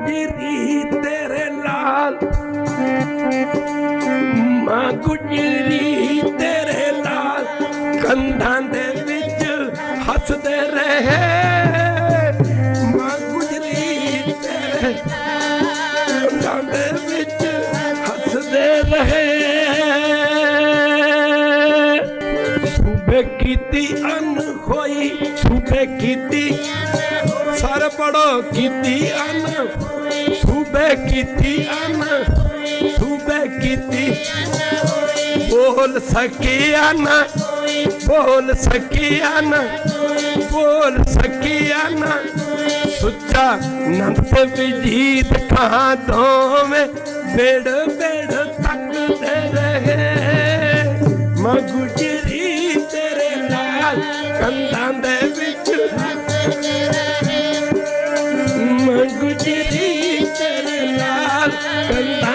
ਗੁਜਰੀ ਤੇਰੇ ਲਾਲ ਮਾਂ ਗੁਜਰੀ ਤੇਰੇ ਲਾਲ ਕੰਧਾਂ ਦੇ ਵਿੱਚ ਹੱਸਦੇ ਰਹੇ। ਮਾਂ ਗੁਜਰੀ ਤੇਰੇ ਕੰਧਾਂ ਦੇ ਵਿੱਚ ਹੱਸਦੇ ਰਹੇ। ਸੂਬੇ ਕੀਤੀ ਅਨ ਹੋਈ ਸੂਬੇ ਕੀਤੀ ਸਰ ਪੜੋ ਕੀਤੀ ਅਨ, ਸੂਬੇ ਕੀਤੀ ਅਨ, ਸੂਬੇ ਕੀਤੀ ਬੋਲ ਸਕਿਆ ਨਾ ਬੋਲ ਸਕਿਆ ਨਾ ਬੋਲ ਸਕਿਆ ਨਾ ਸੁੱਚਾ ਨੰਦ ਤੇ ਵਿਜੀਤ ਖਾਂ ਦੋਵੇਂ ਬੇੜ ਬੇੜ ਤੱਕਦੇ ਰਹੇ। ਮਾਂ ਗੁਜਰੀ 跟白